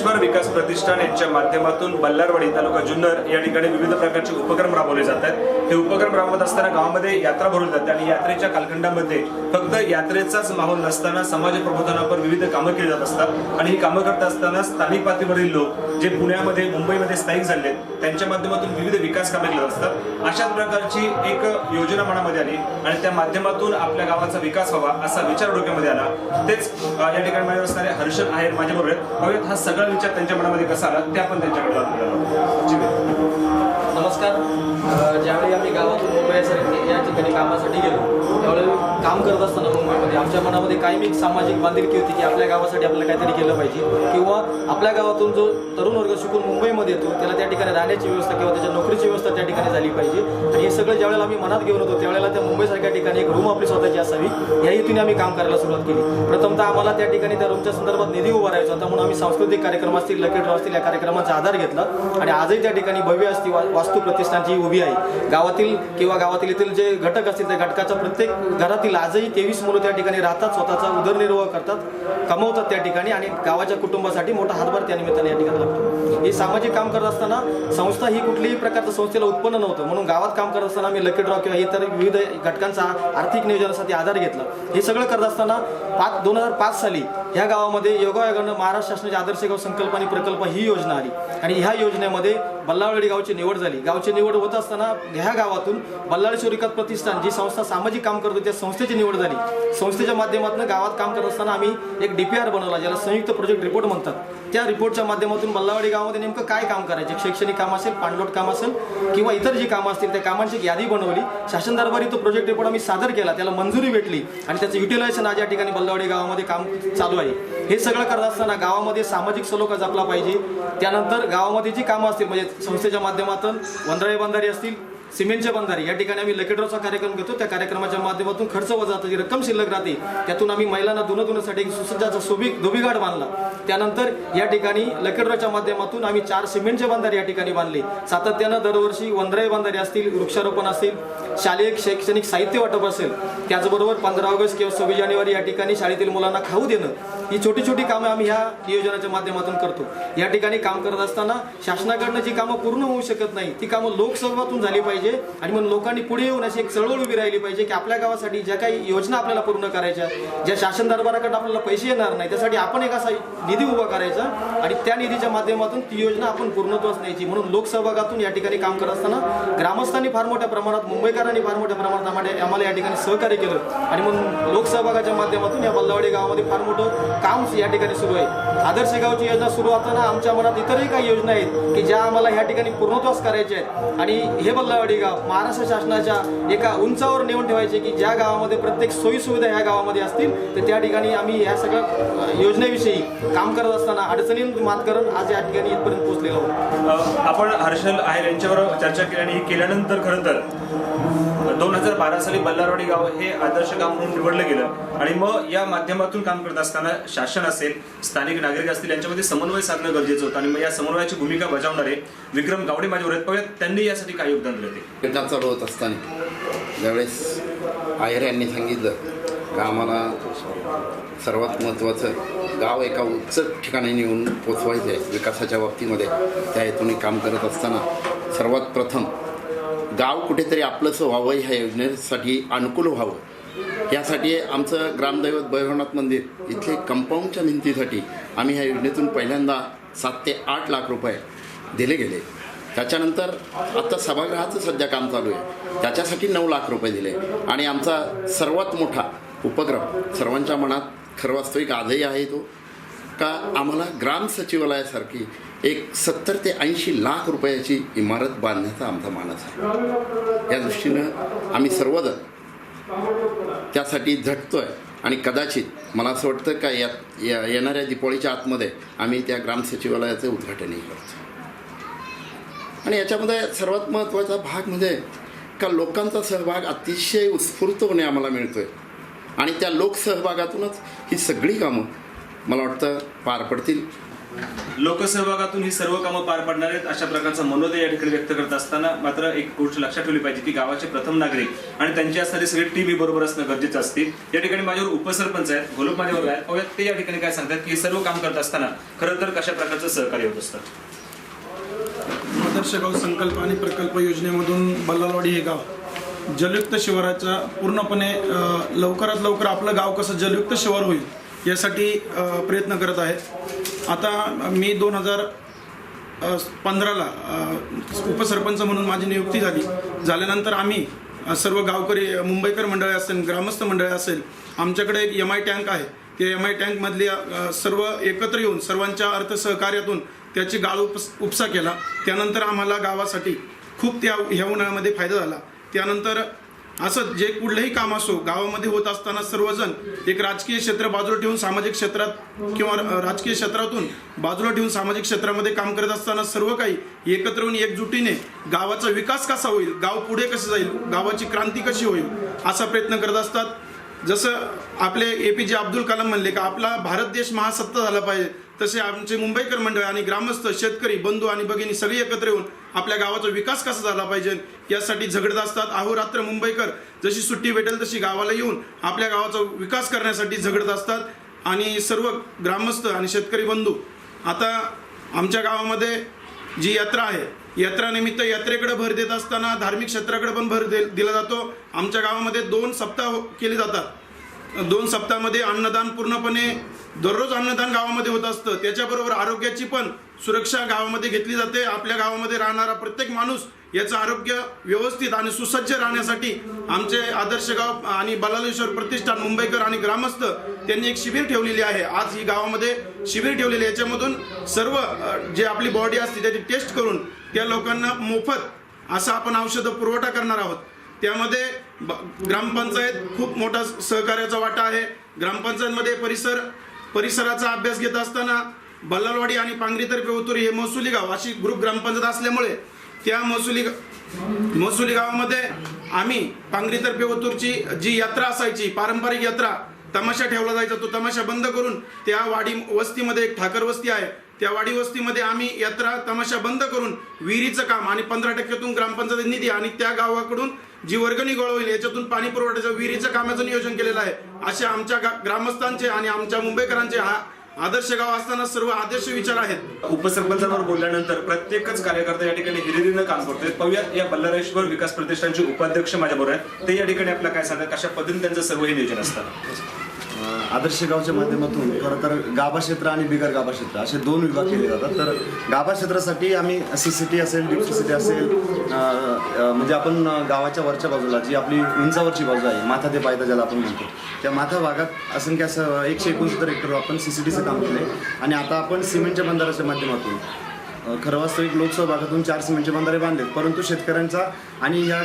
बल्लाळेश्वर विकास प्रतिष्ठान यांच्या माध्यमातून बल्लारवाडी तालुका जुन्नर या ठिकाणी विविध प्रकारचे उपक्रम राबवले जात आहेत. हे उपक्रम राबवत असताना गावामध्ये यात्रा भरवली जाते आणि यात्रेच्या कालखंडामध्ये फक्त यात्रेचाच माहोल नसताना समाज प्रबोधनावर विविध कामं केली जात असतात. आणि ही कामं करत असताना स्थानिक पातळीवरील लोक जे पुण्यामध्ये मुंबईमध्ये स्थायिक झाले आहेत, त्यांच्या माध्यमातून विविध विकास कामे केली जात असतात. अशाच प्रकारची एक योजना मनामध्ये आली आणि त्या माध्यमातून आपल्या गावाचा विकास व्हावा असा विचार डोक्यामध्ये आला. तेच या ठिकाणी माझ्या असणारे हर्षद आहेर माझ्याबरोबर हा सगळा विचार त्यांच्या मनामध्ये कसा आला ते आपण त्यांच्याकडे नमस्कार. ज्यावेळी आम्ही गावातून मुंबई या ठिकाणी कामासाठी गेलो त्यावेळी काम करत असताना मुंबईमध्ये आमच्या मनामध्ये कायम एक सामाजिक बांधिलकी होती की आपल्या गावासाठी आपल्याला काहीतरी केलं पाहिजे. किंवा आपल्या गावातून जो तरुण वर्ग शिकून मुंबईमध्ये येतो त्याला त्या ठिकाणी राहण्याची व्यवस्था किंवा त्याच्या नोकरीची व्यवस्था त्या ठिकाणी झाली पाहिजे. आणि हे सगळं ज्यावेळेला आम्ही मनात घेऊन होतो त्यावेळेला त्या मुंबईसारख्या ठिकाणी एक रूम आपली स्वतःची असावी. या हेतूने आम्ही काम करायला सुरुवात केली. प्रथमतः आम्हाला त्या ठिकाणी त्या रूमच्या संदर्भात निधी उभारायचा होता म्हणून आम्ही सांस्कृतिक कार्यक्रम असतील लकी ड्रॉ असतील या कार्यक्रमाचा आधार घेतला. आणि आजही त्या ठिकाणी भव्य असती वा- वास्तू प्रतिष्ठानची उभी आहे. गावातील किंवा गावातील येथील जे घटक असतील त्या घटकाचा प्रत्येक घरातील आजही तेवीस मुलं त्या ठिकाणी राहतात स्वतःचा उदरनिर्वाह करतात कमवतात त्या ठिकाणी आणि गावाच्या कुटुंबासाठी मोठा हातभार त्या निमित्ताने या ठिकाणी लागतो. हे सामाजिक काम करत असताना संस्था ही कुठल्याही प्रकारचं संस्थेला उत्पन्न नव्हतं. म्हणून गावात काम करत असताना आम्ही लकी ड्रॉ किंवा इतर विविध घटकांचा आर्थिक नियोजनासाठी आधार घेतला. हे सगळं करत असताना पाच दोन हजार पाच साली ह्या गावामध्ये योगायोगानं महाराष्ट्र शासनाचे आदर्श गाव संकल्प आणि प्रकल्प ही योजना आली. आणि ह्या योजनेमध्ये बल्लाळवाडी गावची निवड झाली. गावची निवड होत असताना ह्या गावातून बल्लाळेश्वर विकास प्रतिष्ठान जी संस्था सामाजिक काम करतो त्या संस्थेची निवड झाली. संस्थेच्या माध्यमातून गावात काम करत असताना आम्ही एक डीपीआर बनवला ज्याला संयुक्त प्रोजेक्ट रिपोर्ट म्हणतात. त्या रिपोर्टच्या माध्यमातून बल्लावाडी गावामध्ये नेमकं काय काम करायचे? शैक्षणिक काम असेल पाणलोट काम असेल किंवा इतर जी कामं असतील त्या कामांची एक यादी बनवली. शासन दरबारी तो प्रोजेक्ट रिपोर्ट आम्ही सादर केला. त्याला मंजुरी भेटली आणि त्याचं युटिलायझेशन आज या ठिकाणी बल्लावाडी गावामध्ये काम चालू आहे. हे सगळं करत असताना गावामध्ये सामाजिक सलोखा जपला पाहिजे. त्यानंतर गावामध्ये जी कामं असतील म्हणजे संस्थेच्या माध्यमातून वंदराई बंधारी असतील सिमेंटचे बंधारे. या ठिकाणी आम्ही लकेड्रॉचा कार्यक्रम घेतो. त्या कार्यक्रमाच्या माध्यमातून खर्च वजा जी रक्कम शिल्लक राहते त्यातून आम्ही महिलांना धुणं धुण्यासाठी सुसज्जाचा सोबी धोबीघाट बांधला. त्यानंतर या ठिकाणी लकेड्रॉच्या माध्यमातून आम्ही चार सिमेंटचे बंधारे या ठिकाणी बांधले. सातत्यानं दरवर्षी वंद्रय बंधारे असतील वृक्षारोपण असेल शालेय शैक्षणिक साहित्य वाटप असेल त्याचबरोबर पंधरा ऑगस्ट किंवा सव्वीस जानेवारी या ठिकाणी शाळेतील मुलांना खाऊ देणं ही छोटी छोटी कामं आम्ही ह्या नियोजनाच्या माध्यमातून करतो. या ठिकाणी काम करत असताना शासनाकडनं जी कामं पूर्ण होऊ शकत नाही ती कामं लोकसहभागातून झाली पाहिजे. आणि मग लोकांनी पुढे येऊन अशी एक चळवळ उभी राहिली पाहिजे की आपल्या गावासाठी ज्या काही योजना आपल्याला पूर्ण करायच्या ज्या शासन दरबाराकडे आपल्याला पैसे येणार नाही त्यासाठी आपण एक असा निधी उभा करायचा आणि त्या निधीच्या माध्यमातून ती योजना आपण पूर्णत्वास न्यायची म्हणून लोकसहभागातून या ठिकाणी काम करत असताना ग्रामस्थांनी फार मोठ्या प्रमाणात मुंबईकरांनी फार मोठ्या प्रमाणात आम्हाला या ठिकाणी सहकार्य केलं. आणि म्हणून लोकसहभागाच्या माध्यमातून या बल्लावाडी गावामध्ये फार मोठं काम या ठिकाणी सुरू आहे. आदर्श गावची योजना सुरू असताना आमच्या मनात इतरही काही योजना आहेत की ज्या आम्हाला या ठिकाणी पूर्णत्वास करायच्या आहेत. आणि हे बल्लावाडी गाव महाराष्ट्र शासनाच्या एका उंचावर नेऊन ठेवायचे की ज्या गावामध्ये प्रत्येक सोयी सुविधा ह्या गावामध्ये असतील तर त्या ठिकाणी आम्ही ह्या सगळ्या योजनेविषयी काम करत असताना अडचणींवर मात करून आज या ठिकाणी इथपर्यंत पोहोचलेलो आहोत. आपण हर्षल आहेर यांच्यावर चर्चा केली आणि हे केल्यानंतर खरं तर दोन हजार बारा साली बल्लारवाडी गाव हे आदर्श गाव म्हणून निवडलं गेलं. आणि मग या माध्यमातून काम करत असताना शासन असेल स्थानिक नागरिक असतील यांच्यामध्ये समन्वय साधणं गरजेचं होतं. आणि मग या समन्वयाची भूमिका बजावणारे विक्रम गावडे माझ्यावर आहेत बघूयात त्यांनी यासाठी काय योगदान दिलं ते? योजना चालू होत असताना ज्यावेळेस आहेर यांनी सांगितलं का आम्हाला सर्वात महत्त्वाचं गाव एका उच्च ठिकाणी नेऊन पोचवायचं आहे विकासाच्या बाबतीमध्ये. त्या हेतूने काम करत असताना सर्वात प्रथम गाव कुठेतरी आपलंसं व्हावं ह्या योजनेसाठी अनुकूल व्हावं. यासाठी आमचं ग्रामदैवत भैरवनाथ मंदिर इथले कंपाऊंडच्या भिंतीसाठी आम्ही ह्या योजनेतून पहिल्यांदा सात ते आठ लाख रुपये दिले गेले. त्याच्यानंतर आत्ता सभागृहाचं सध्या काम चालू आहे. त्याच्यासाठी नऊ लाख रुपये दिले. आणि आमचा सर्वात मोठा उपक्रम सर्वांच्या मनात खरं वास्तविक आजही आहे तो. का आम्हाला ग्राम सचिवालयासारखी एक सत्तर ते ऐंशी लाख रुपयाची इमारत बांधण्याचा आमचा मानस आहे. या दृष्टीनं आम्ही सर्वजण त्यासाठी झटतोय आणि कदाचित मला असं वाटतं का या या- येणाऱ्या दिपावळीच्या आतमध्ये आम्ही त्या ग्राम सचिवालयाचं उद्घाटनही करतो. आणि याच्यामध्ये सर्वात महत्त्वाचा भाग म्हणजे का लोकांचा सहभाग अतिशय उत्स्फूर्तपणे आम्हाला मिळतोय. आणि त्या लोकसहभागातूनच ही सगळी कामं मला वाटतं पार पडतील. लोकसहभागातून ही सर्व कामं पार पडणार आहेत अशा प्रकारचं मनोदय या ठिकाणी व्यक्त करत असताना मात्र एक गोष्ट लक्षात ठेवली पाहिजे की गावाचे प्रथम नागरिक आणि त्यांची असणारी सगळी टीम ही बरोबर असणं गरजेचं असते. या ठिकाणी माझ्यावर उपसरपंच आहेत गोलप माझ्यावर आहेत. पाहूयात ते या ठिकाणी काय सांगतात की हे सर्व काम करत असताना खरं तर कशा प्रकारचं सहकार्य होत असतं? आदर्श गाव संकल्प आणि प्रकल्प योजनेमधून बल्लालवाडी हे गाव. जलयुक्त शिवाराचा पूर्णपणे लवकरात लवकर आपलं गाव कसं जलयुक्त शिवार होईल यासाठी प्रयत्न करत आहे आता मी दोन हजार पंधराला उपसरपंच म्हणून माझी नियुक्ती झाली. झाल्यानंतर आम्ही सर्व गावकरी मुंबईकर मंडळी असेल ग्रामस्थ मंडळी असेल आमच्याकडे एक एम आय टँक आहे. त्या एम आय टँकमधली सर्व एकत्र येऊन सर्वांच्या अर्थसहकार्यातून त्याची गाळ उपस उपसा केला. त्यानंतर आम्हाला गावासाठी खूप त्या ह्या उन्हाळ्यामध्ये फायदा झाला. त्यानंतर असं जे कुठलंही काम असो गावामध्ये होत असताना सर्वजण एक राजकीय क्षेत्र बाजूला ठेवून सामाजिक क्षेत्रात किंवा राजकीय क्षेत्रातून बाजूला ठेवून सामाजिक क्षेत्रामध्ये काम करत असताना सर्व काही एकत्र येऊन एकजुटीने गावाचा विकास कसा होईल गाव पुढे कसं जाईल गावाची क्रांती कशी होईल असा प्रयत्न करत असतात. जसं आपले ए पी जे अब्दुल कलाम म्हणले का आपला भारत देश महासत्ता झाला पाहिजे तसे आमचे मुंबईकर मंडळ आणि ग्रामस्थ शेतकरी बंधू आणि भगिनी सगळी एकत्र येऊन आपल्या गावाचा विकास कसा झाला पाहिजे? यासाठी झगडत असतात. अहोरात्र मुंबईकर जशी सुट्टी भेटेल तशी गावाला येऊन आपल्या गावाचा विकास करण्यासाठी झगडत असतात. आणि सर्व ग्रामस्थ आणि शेतकरी बंधू आता आमच्या गावामध्ये जी यात्रा आहे यात्रानिमित्त यात्रेकडे भर देत असताना धार्मिक क्षेत्राकडे पण भर दे दिला जातो. आमच्या गावामध्ये दोन सप्ताह हो- केले जातात. दोन सप्ताहामध्ये अन्नदान पूर्णपणे दररोज अन्नदान गावामध्ये होत असतं. त्याच्याबरोबर आरोग्याची पण सुरक्षा गावामध्ये घेतली जाते. आपल्या गावामध्ये राहणारा प्रत्येक माणूस याचं आरोग्य व्यवस्थित आणि सुसज्ज राहण्यासाठी आमचे आदर्श गाव आणि बलालेश्वर प्रतिष्ठान मुंबईकर आणि ग्रामस्थ त्यांनी एक शिबिर ठेवलेली आहे. आज ही गावामध्ये शिबिर ठेवलेली याच्यामधून सर्व जे आपली बॉडी असते त्याची टेस्ट करून त्या लोकांना मोफत असं आपण औषधं पुरवठा करणार आहोत. त्यामध्ये ब- ग्रामपंचायत खूप मोठा सहकार्याचा वाटा आहे. ग्रामपंचायतमध्ये परिसर परिसराचा अभ्यास घेत असताना बल्लालवाडी आणि पांगरीतर्फे उतुरी हे महसुली गाव अशी ग्रुप ग्रामपंचायत असल्यामुळे त्या महसुली गा- महसुली गावामध्ये आम्ही पांगरीतर्फे ओतूरची जी यात्रा असायची पारंपरिक यात्रा तमाशा ठेवला जायचा तो तमाशा बंद करून त्या वाडी वस्तीमध्ये एक ठाकर वस्ती आहे त्या वाडी वस्तीमध्ये आम्ही यात्रा तमाशा बंद करून विहिरीचं काम आणि पंधरा टक्क्यातून ग्रामपंचायत निधी आणि त्या गावाकडून जी वर्गणी गोळा होईल याच्यातून पाणी पुरवठ्याचं विहिरीचं कामाचं नियोजन केलेलं आहे. असे आमच्या गा- ग्रामस्थांचे आणि आमच्या मुंबईकरांचे हा आदर्श गाव असताना सर्व आदर्श विचार आहेत. उपसरपंचावर बोलल्यानंतर प्रत्येकच कार्यकर्ता या ठिकाणी हिरिरीनं काम करतोय पाहूयात या बल्लारेश्वर विकास प्रतिष्ठानचे उपाध्यक्ष माझ्याबरोबर आहेत. ते या ठिकाणी आपल्याला काय सांगतात? कशा पद्धतीने त्यांचं सर्व हे नियोजन असतं? आदर्श गावच्या माध्यमातून खरं तर गाभा क्षेत्र आणि बिगर गाभा क्षेत्र असे दोन विभाग केले जातात. तर गाभा क्षेत्रासाठी आम्ही सी सी टी असेल डीप सी सी टी असेल म्हणजे आपण गावाच्या वरच्या बाजूला जी आपली उंचावरची बाजू आहे माथा ते पायदा ज्याला आपण म्हणतो त्या माथा भागात असंख्य असं एकशे एकोणसत्तर हेक्टर आपण सी सी टीचं काम केलं आणि आता आपण सिमेंटच्या बंधाराच्या माध्यमातून खरं वास्तविक लोकसभा चार सिमेंटचे बंधारे बांधलेत. परंतु शेतकऱ्यांचा आणि या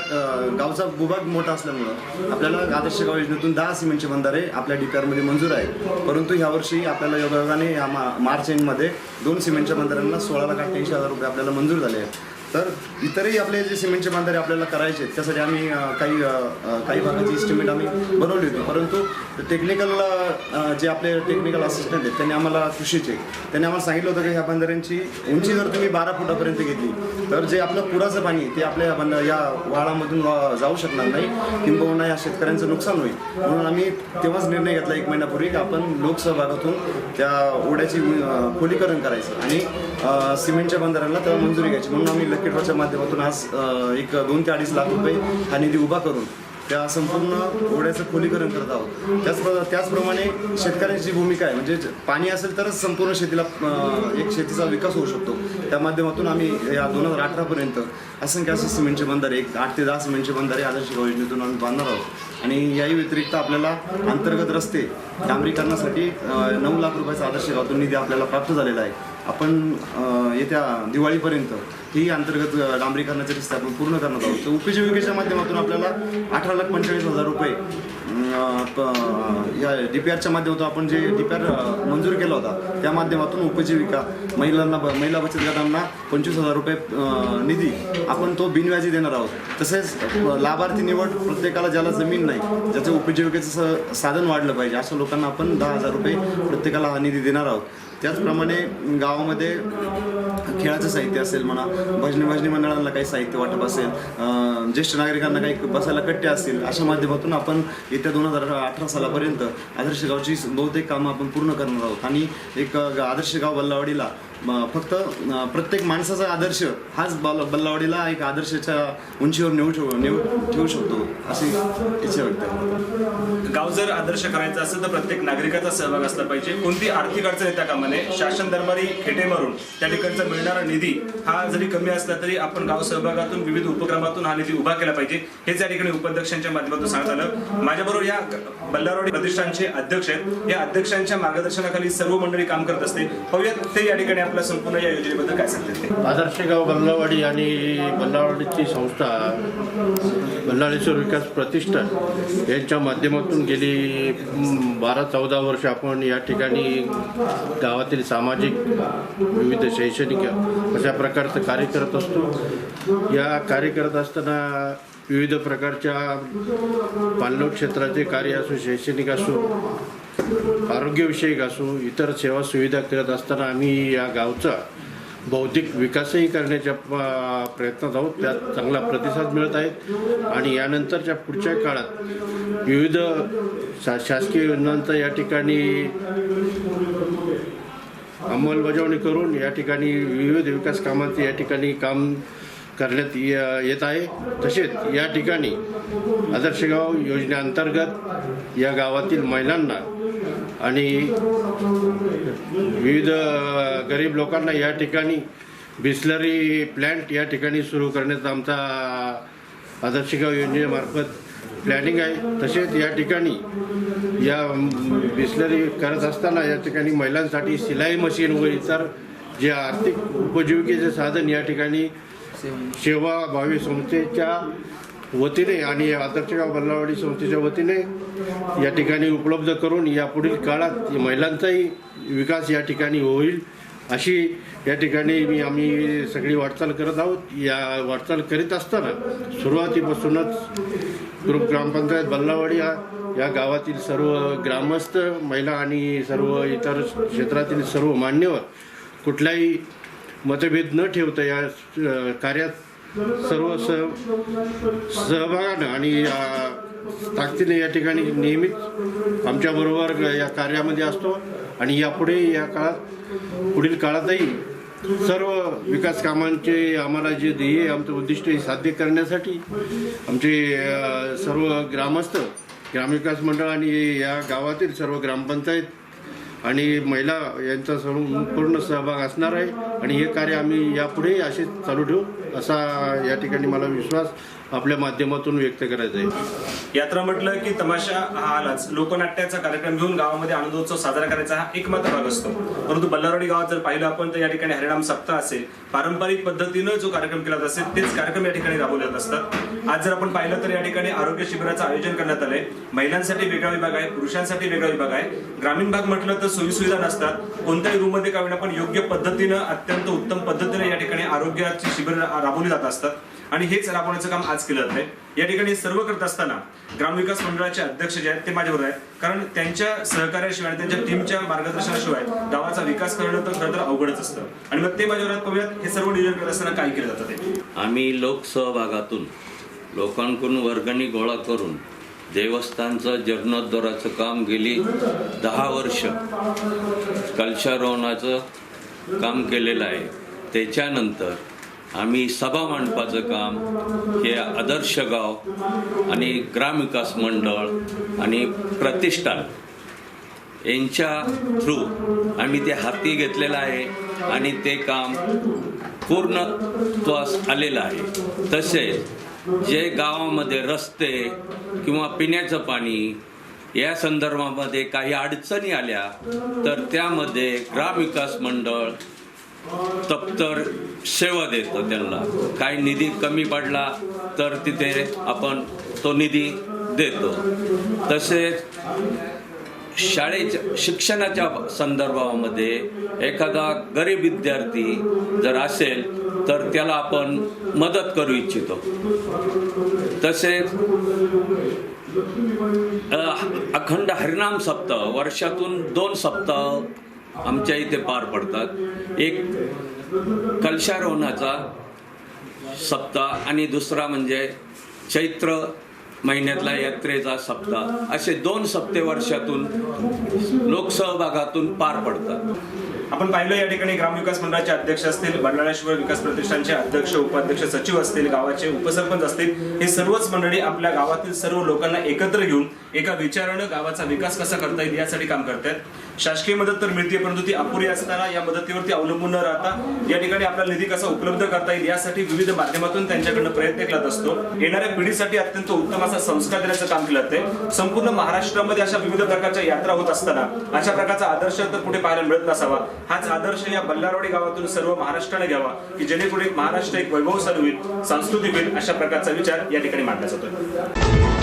गावचा भूभाग मोठा असल्यामुळं आपल्याला आदर्श गाव योजनेतून दहा सिमेंटचे बंधारे आपल्या डीपीआरमध्ये मंजूर आहेत. परंतु ह्यावर्षी आपल्याला योगायोगाने या मा मार्च एंडमध्ये दोन सिमेंटच्या बंधाऱ्यांना सोळा लाख अठ्ठ्याऐंशी हजार रुपये आपल्याला मंजूर झाले आहेत. तर इतरही आपले जे सिमेंटचे बांधारे आपल्याला करायचे आहेत त्यासाठी आम्ही काही काही भागाची इस्टिमेट आम्ही बनवली होती. परंतु टेक्निकल जे आपले टेक्निकल असिस्टंट आहेत त्यांनी आम्हाला कृषीचे त्यांनी आम्हाला सांगितलं होतं की ह्या बांधाऱ्यांची उंची जर तुम्ही बारा फुटापर्यंत घेतली तर जे आपलं पुराचं पाणी ते आपल्या बंद या वाळामधून वा- जाऊ शकणार नाही. किंबहुना या शेतकऱ्यांचं नुकसान होईल. म्हणून आम्ही तेव्हाच निर्णय घेतला एक महिन्यापूर्वी की आपण लोकसहभागातून त्या ओढ्याची खोलीकरण करायचं आणि सिमेंटच्या बंधाऱ्यांना त्याला मंजुरी घ्यायची. म्हणून आम्ही लकीटवाच्या माध्यमातून आज एक दोन ते अडीच लाख रुपये हा निधी उभा करून त्या संपूर्ण ओढ्याचं खोलीकरण करत आहोत. त्याच त्याचप्रमाणे शेतकऱ्यांची भूमिका आहे. म्हणजे पाणी असेल तरच संपूर्ण शेतीला एक शेतीचा विकास होऊ शकतो. त्या माध्यमातून आम्ही या दोन हजार अठरापर्यंत असंख्य असे सिमेंटचे बंधारे एक आठ ते दहा सिमेंटचे बंधारे आदर्श गाव योजनेतून आम्ही बांधणार आहोत. आणि याही व्यतिरिक्त आपल्याला अंतर्गत रस्ते डांबरीकरणासाठी नऊ लाख रुपयाचा आदर्श गावातून निधी आपल्याला प्राप्त झालेला आहे. आपण येत्या दिवाळीपर्यंत ही अंतर्गत डांबरीकरणाचे रस्ते आपण पूर्ण करणार आहोत. तर उपजीविकेच्या माध्यमातून आपल्याला अठरा लाख पंचेचाळीस हजार रुपये या डी पी आरच्या माध्यमातून आपण जे डी पी आर मंजूर केला होता त्या माध्यमातून उपजीविका महिलांना ब- महिला बचत गटांना पंचवीस हजार रुपये निधी आपण तो बिनव्याजी देणार आहोत. तसेच लाभार्थी निवड प्रत्येकाला ज्याला जमीन नाही ज्याचं उपजीविकेचं साधन वाढलं पाहिजे अशा लोकांना आपण दहा हजार रुपये प्रत्येकाला हा निधी देणार आहोत. त्याचप्रमाणे गावामध्ये खेळाचं साहित्य असेल म्हणा भजनी भजनी मंडळांना काही साहित्य वाटप असेल ज्येष्ठ नागरिकांना काही बसायला कट्टे असतील अशा माध्यमातून आपण येत्या दोन हजार अठरा सालापर्यंत आदर्श गावची बहुतेक कामं आपण पूर्ण करणार आहोत. आणि एक आदर्श गाव बल्लावाडीला फक्त प्रत्येक माणसाचा आदर्श हाच बल बल्लावाडीला एक आदर्शाच्या उंचीवर नेऊ ठेवू नेऊ ठेवू शकतो अशी इच्छा व्यक्त गाव जर आदर्श करायचं असेल तर प्रत्येक नागरिकाचा सहभाग असला पाहिजे. कोणती आर्थिक अडचण येत्या कामाने? शासन दरबारी खेटे मारून त्या ठिकाणचा मिळणारा निधी हा जरी कमी असला तरी आपण गाव सहभागातून विविध उपक्रमातून हा निधी उभा केला पाहिजे. हेच या ठिकाणी उपाध्यक्षांच्या माध्यमातून सांगत आलं. माझ्याबरोबर या बल्लारवाडी प्रतिष्ठानचे अध्यक्ष आहेत. या अध्यक्षांच्या मार्गदर्शनाखाली सर्व मंडळी काम करत असते. पाहूयात ते या ठिकाणी आपल्या संपूर्ण या योजनेबद्दल काय सांगतात आदर्श गाव बल्लावाडी आणि बल्लावाडीची संस्था बल्लाळेश्वर विकास प्रतिष्ठान यांच्या माध्यमातून गेली बारा चौदा वर्ष आपण या ठिकाणी गावातील सामाजिक विविध शैक्षणिक अशा प्रकारचं कार्य करत असतो. या कार्य करत असताना विविध प्रकारच्या पाणलोट क्षेत्राचे कार्य असो शैक्षणिक असो आरोग्यविषयक असो इतर सेवा सुविधा करत असताना आम्ही या गावचा बौद्धिक विकासही करण्याच्या प्रयत्नात आहोत. त्यात चांगला प्रतिसाद मिळत आहे. आणि यानंतरच्या पुढच्या काळात विविध शा शासकीय योजनांचा या ठिकाणी अंमलबजावणी करून या ठिकाणी विविध विकास कामांचे या ठिकाणी काम करण्यात ये- येत आहे. तसेच या ठिकाणी आदर्श गाव योजनेअंतर्गत या गावातील महिलांना आणि विविध गरीब लोकांना या ठिकाणी बिस्लरी प्लॅन्ट या ठिकाणी सुरू करण्याचा आमचा आदर्श गाव योजनेमार्फत प्लॅनिंग आहे. तसेच या ठिकाणी या बिस्लरी करत असताना या ठिकाणी महिलांसाठी सिलाई मशीन व इतर जे आर्थिक उपजीविकेचे साधन या ठिकाणी सेवा भावी संस्थेच्या वतीने आणि आदर्शगाव बल्लावाडी संस्थेच्या वतीने या ठिकाणी उपलब्ध करून यापुढील काळात महिलांचाही विकास या ठिकाणी होईल अशी या ठिकाणी मी आम्ही सगळी वाटचाल करत आहोत. या वाटचाल करीत असताना सुरुवातीपासूनच ग्रुप ग्रामपंचायत बल्लावाडी हा या गावातील सर्व ग्रामस्थ महिला आणि सर्व इतर क्षेत्रातील सर्व मान्यवर कुठलाही मतभेद न ठेवता या कार्यात सर्व सह सहभागानं आणि ताकदीने या ठिकाणी नेहमीच आमच्याबरोबर या कार्यामध्ये असतो आणि यापुढे या काळात पुढील काळातही सर्व विकास कामांचे आम्हाला जे ध्येय आमचं उद्दिष्ट हे साध्य करण्यासाठी आमचे सर्व ग्रामस्थ ग्रामविकास मंडळ आणि या गावातील सर्व ग्रामपंचायत आणि महिला यांचा सर्व पूर्ण सहभाग असणार आहे आणि हे कार्य आम्ही यापुढेही असेच चालू ठेवू. असा या ठिकाणी मला विश्वास आपल्या माध्यमातून व्यक्त करायचं आहे. यात्रा म्हटलं की तमाशा हा आलाच. लोकनाट्याचा कार्यक्रम घेऊन गावामध्ये आनंदोत्सव साजरा करायचा हा एकमात्र भाग असतो. परंतु बल्लारवाडी गावात जर पाहिलं आपण तर या ठिकाणी हरिणाम सप्ताह असेल. पारंपरिक पद्धतीनं जो कार्यक्रम केला जात असेल तेच कार्यक्रम या ठिकाणी राबवले जात असतात. आज जर आपण पाहिलं तर या ठिकाणी आरोग्य शिबिराचं आयोजन करण्यात आलंय. महिलांसाठी वेगळा विभाग आहे पुरुषांसाठी वेगळा विभाग आहे. ग्रामीण भाग म्हटलं तर सोयीसुविधा नसतात. कोणत्याही रूममध्ये का आपण योग्य पद्धतीनं अत्यंत उत्तम पद्धतीने या ठिकाणी आरोग्याची शिबिर राबवली जात असतात. आणि हेच राबवण्याचं काम आज केलं जातंय. या ठिकाणी सर्व करत असताना ग्रामविकास मंडळाचे अध्यक्ष जे आहेत ते माझ्यावर आहेत. कारण त्यांच्या सहकार्याशिवाय आणि त्यांच्या टीमच्या मार्गदर्शनाशिवाय गावाचा विकास करणं तर खरं तर अवघडच असतं. आणि मग ते माझ्यावर पाहूयात हे सर्व नियोजन करत असताना काय केलं जातं ते? आम्ही लोकसहभागातून लोकांकडून वर्गणी गोळा करून देवस्थानचं जीर्णोद्धाराचं काम गेली दहा वर्ष. कलशारोहणाचं काम केलेलं आहे. त्याच्यानंतर आम्ही सभा मांडपाचं काम हे आदर्श गाव आणि ग्रामविकास मंडळ आणि प्रतिष्ठान यांच्या थ्रू आम्ही ते हाती घेतलेलं आहे आणि ते काम पूर्णत्वास आलेलं आहे. तसेच जे गावामध्ये रस्ते किंवा पिण्याचं पाणी या संदर्भामध्ये काही अडचणी आल्या तर त्यामध्ये ग्रामविकास मंडळ तप्तर सेवा देतो त्यांना. काही निधी कमी पडला तर तिथे आपण तो निधी देतो. तसेच शाळेच्या शिक्षणाच्या संदर्भामध्ये एखादा गरीब विद्यार्थी जर असेल तर त्याला आपण मदत करू इच्छितो. तसेच अखंड हरिनाम सप्ताह वर्षातून दोन सप्ताह आमच्या इथे पार पडतात. एक कलशारोहणाचा सप्ताह आणि दुसरा म्हणजे चैत्र महिन्यातला यात्रेचा सप्ताह. असे दोन सप्ते वर्षातून लोकसहभागातून पार पडतात. आपण पाहिलं या ठिकाणी ग्रामविकास मंडळाचे अध्यक्ष असतील बंडाळेश्वर विकास प्रतिष्ठानचे अध्यक्ष उपाध्यक्ष सचिव असतील गावाचे उपसरपंच असतील हे सर्वच मंडळी आपल्या गावातील सर्व लोकांना एकत्र घेऊन एका विचारानं गावाचा विकास कसा करता येईल यासाठी काम करतायत. शासकीय मदत तर मिळते परंतु ती अपुरी असताना या मदतीवरती अवलंबून न राहता या ठिकाणी आपला निधी कसा उपलब्ध करता येईल यासाठी विविध माध्यमातून त्यांच्याकडनं प्रयत्न केला असतो. येणाऱ्या पिढीसाठी अत्यंत उत्तम असा संस्कार देण्याचं काम केलं जाते संपूर्ण महाराष्ट्रामध्ये अशा विविध प्रकारच्या यात्रा होत असताना अशा प्रकारचा आदर्श तर कुठे पाहायला मिळत नसावा. हाच आदर्श या बल्लारवाडी गावातून सर्व महाराष्ट्राने घ्यावा की जेणेकरून एक महाराष्ट्र एक वैभवशाली होईल सांस्कृतिक होईल अशा प्रकारचा विचार या ठिकाणी मांडला जातोय